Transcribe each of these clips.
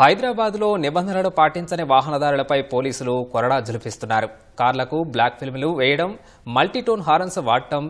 హైదరాబాద్లో నిబంధనలు పాటించని వాహనదారులపై పోలీసులు కొరడా జులిపిస్తున్నారు. కార్లకు బ్లాక్ ఫిల్మ్లు వేయడం మల్టీటోన్ హారన్స్ వాడటం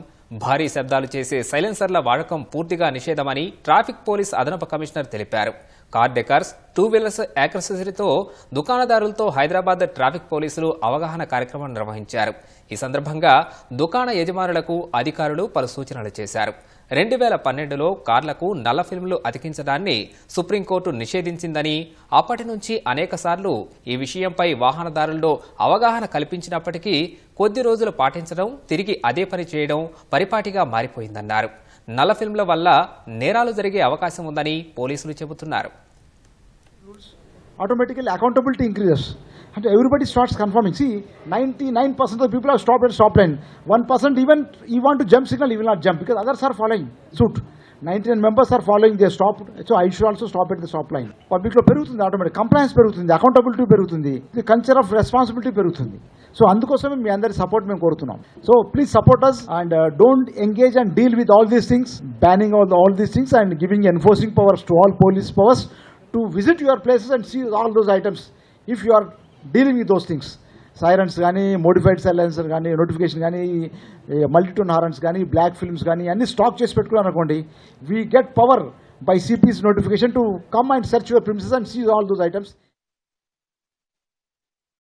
భారీ శబ్దాలు చేసే సైలెన్సర్ల వాడకం పూర్తిగా నిషేధమని ట్రాఫిక్ పోలీస్ అదనపు కమిషనర్ తెలిపారు. కార్ డెకర్స్ టూ వీలర్స్ యాక్సెసరీతో దుకాణదారులతో హైదరాబాద్ ట్రాఫిక్ పోలీసులు అవగాహన కార్యక్రమం నిర్వహించారు. ఈ సందర్భంగా దుకాణ యజమానులకు అధికారులు పలు సూచనలు చేశారు. రెండు వేల పన్నెండులో కార్లకు నల్ల ఫిల్మ్లు అతికించడాన్ని సుప్రీంకోర్టు నిషేధించిందని అప్పటి నుంచి అనేకసార్లు ఈ విషయంపై వాహనదారుల్లో అవగాహన కల్పించినప్పటికీ కొద్ది రోజులు పాటించడం తిరిగి అదే పని చేయడం పరిపాటిగా మారిపోయిందన్నారు. నల్ల ఫిల్మ్ల వల్ల నేరాలు జరిగే అవకాశం ఉందని పోలీసులు చెబుతున్నారు. Automatically accountability increases. And everybody starts confirming. See, 99% of the people have stopped at stop line. 1% even you want to jump signal, you will not jump because others are following suit. 99 members are following their stop. So I should also stop at the stop line. Public లో పెరుగుతుంది automatic compliance పెరుగుతుంది accountability పెరుగుతుంది the culture of responsibility పెరుగుతుంది so అందుకోసమే మీ అందరి support మేము కోరుతున్నాం so please support us and don't engage and deal with all these things banning all all these things and giving enforcing powers to all police powers to visit your places and see all those items if you are dealing with those things sirens కానీ modified silencer కానీ notification కానీ మల్టీటూన్ horns కానీ black films కానీ అన్ని stock చేసి పెట్టుకున్నారు అనుకోండి we get power by CPs notification to come and search your premises and see all those items